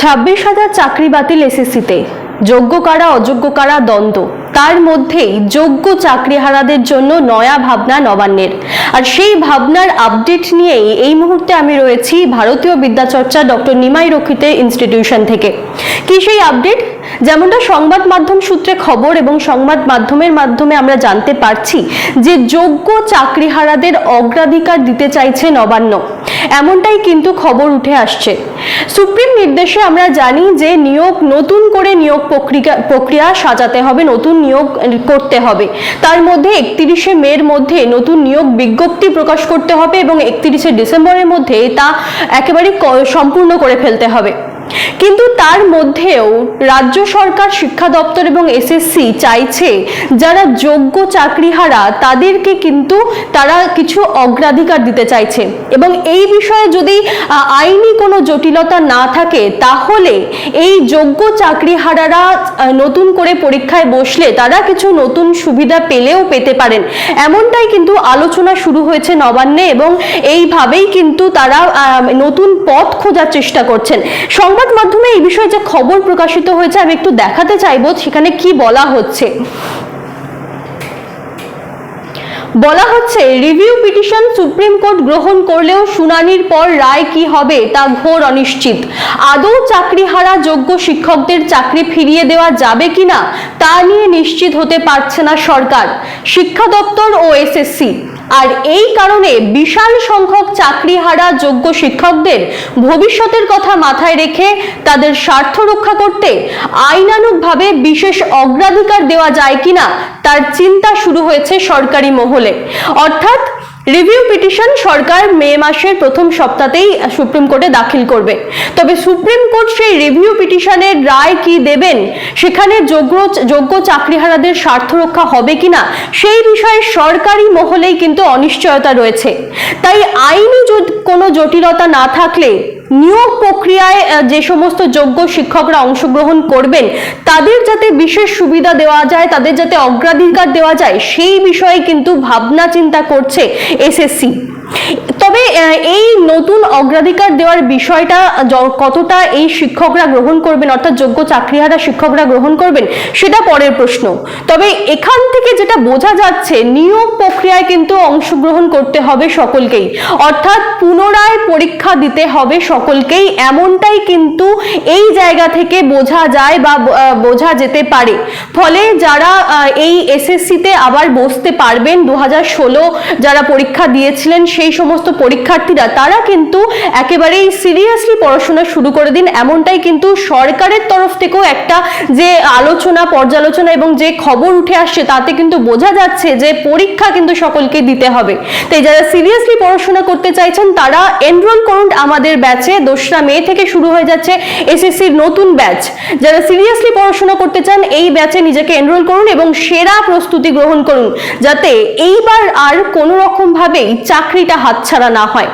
ছাব্বিশ হাজার চাকরি বাতিল এসএসসিতে। যোগ্য কারা, অযোগ্য কারা, দ্বন্দ্ব। তার মধ্যেই যোগ্য চাকরিহারাদের জন্য নয়া ভাবনা নবান্নের। আর সেই ভাবনার আপডেট নিয়েই এই মুহূর্তে আমি রয়েছি ভারতীয় বিদ্যাচর্চা ডক্টর নিমাই রক্ষিতে ইনস্টিটিউশন থেকে। কি সেই আপডেট? যেমনটা সংবাদ মাধ্যম সূত্রে খবর এবং সংবাদ মাধ্যমের মাধ্যমে আমরা জানতে পারছি যে যোগ্য চাকরিহারাদের অগ্রাধিকার দিতে চাইছে নবান্ন। এমনটাই কিন্তু খবর উঠে আসছে। সুপ্রিম নির্দেশে আমরা জানি যে নিয়োগ, নতুন করে নিয়োগ প্রক্রিয়া প্রক্রিয়া সাজাতে হবে, নতুন নিয়োগ করতে হবে। তার মধ্যে একত্রিশে মের মধ্যে নতুন নিয়োগ বিজ্ঞপ্তি প্রকাশ করতে হবে এবং একত্রিশে ডিসেম্বরের মধ্যে তা একেবারে সম্পূর্ণ করে ফেলতে হবে। কিন্তু তার মধ্যেও রাজ্য সরকার, শিক্ষা দপ্তর এবং এসএসসি চাইছে যারা যোগ্য চাকরিহারা তাদেরকে কিন্তু তারা কিছু অগ্রাধিকার দিতে চাইছে। এবং এই বিষয়ে যদি আইনি কোনো জটিলতা না থাকে, তাহলে এই যোগ্য চাকরিহারারা নতুন করে পরীক্ষায় বসলে তারা কিছু নতুন সুবিধা পেলেও পেতে পারেন। এমনটাই কিন্তু আলোচনা শুরু হয়েছে নবান্নে এবং এইভাবেই কিন্তু তারা নতুন পথ খোঁজার চেষ্টা করছেন। সংবাদ মাধ্যমে এই বিষয়ে যে খবর প্রকাশিত হয়েছে, আমি একটু দেখাতে চাইব সেখানে কি বলা হচ্ছে। বলা হচ্ছে, রিভিউ পিটিশন সুপ্রিম কোর্ট গ্রহণ করলেও শুনানির পর রায় কি হবে তা ঘোর অনিশ্চিত। আদৌ চাকরিহারা যোগ্য শিক্ষকদের চাকরি ফিরিয়ে দেওয়া যাবে কিনা, তা নিয়ে নিশ্চিত হতে পারছে না সরকার। শিক্ষা দপ্তর ও এসএসসি আর এই কারণে বিশাল সংখ্যক চাকরি হারা যোগ্য শিক্ষকদের ভবিষ্যতের কথা মাথায় রেখে তাদের স্বার্থ রক্ষা করতে আইনানুগভাবে বিশেষ অগ্রাধিকার দেওয়া যায় কিনা তার চিন্তা শুরু হয়েছে সরকারি মহলে। অর্থাৎ রিভিউ পিটিশন সরকার মে মাসের প্রথম সপ্তাহতেই সুপ্রিম কোর্টে দাখিল করবে। তবে সুপ্রিম কোর্ট সেই রিভিউ পিটিশনের রায় কি দেবেন? সেখানে যোগ্য যোগ্য চাকরিহারাদের স্বার্থ রক্ষা হবে কিনা? সেই বিষয়ে সরকারি মহলেই কিন্তু অনিশ্চয়তা রয়েছে। তাই আইনি কোনো জটিলতা না থাকলে নিয়োগ প্রক্রিয়ায় যে সমস্ত যোগ্য শিক্ষকরা অংশগ্রহণ করবেন, তাদের যাতে বিশেষ সুবিধা দেওয়া যায়, তাদের যাতে অগ্রাধিকার দেওয়া যায়, সেই বিষয়ে কিন্তু ভাবনা চিন্তা করছে এসএসসি। তবে এই নতুন অগ্রাধিকার দেওয়ার বিষয়টা কতটা এই শিক্ষকরা গ্রহণ করবেন, অর্থাৎ যোগ্য চাকরিহারা শিক্ষকরা গ্রহণ করবেন, সেটা পরের প্রশ্ন। তবে এখান থেকে যেটা বোঝা যাচ্ছে, নিয়োগ প্রক্রিয়ায় কিন্তু অংশগ্রহণ করতে হবে সকলকেই। অর্থাৎ পুনরায় পরীক্ষা দিতে হবে সকলকেই, এমনটাই কিন্তু এই জায়গা থেকে বোঝা যায় বা বোঝা যেতে পারে। ফলে যারা এই এসএসসিতে আবার বসতে পারবেন দু হাজার ষোলো যারা পরীক্ষা দিয়েছিলেন সেই সমস্ত পরীক্ষার্থীরা, তারা কিন্তু একেবারেই সিরিয়াসলি পড়াশোনা শুরু করে দিন। এমনটাই কিন্তু সরকারের তরফ থেকেও একটা যে আলোচনা, পর্যালোচনা এবং যে খবর উঠে আসছে, তাতে কিন্তু বোঝা যাচ্ছে যে পরীক্ষা কিন্তু সকলকে দিতে হবে। তাই যারা সিরিয়াসলি পড়াশোনা করতে চাইছেন, তারা এনরোল করুন আমাদের ব্যাচে দোসরা মে থেকে শুরু হয়ে যাচ্ছে এসএসসির নতুন ব্যাচ যারা সিরিয়াসলি পড়াশোনা করতে চান, এই ব্যাচে নিজেকে এনরোল করুন এবং সেরা প্রস্তুতি গ্রহণ করুন। যাতে এইবার আর কোনো রকম ভাবেই চাকরিটা হাতছাড়া না হয়।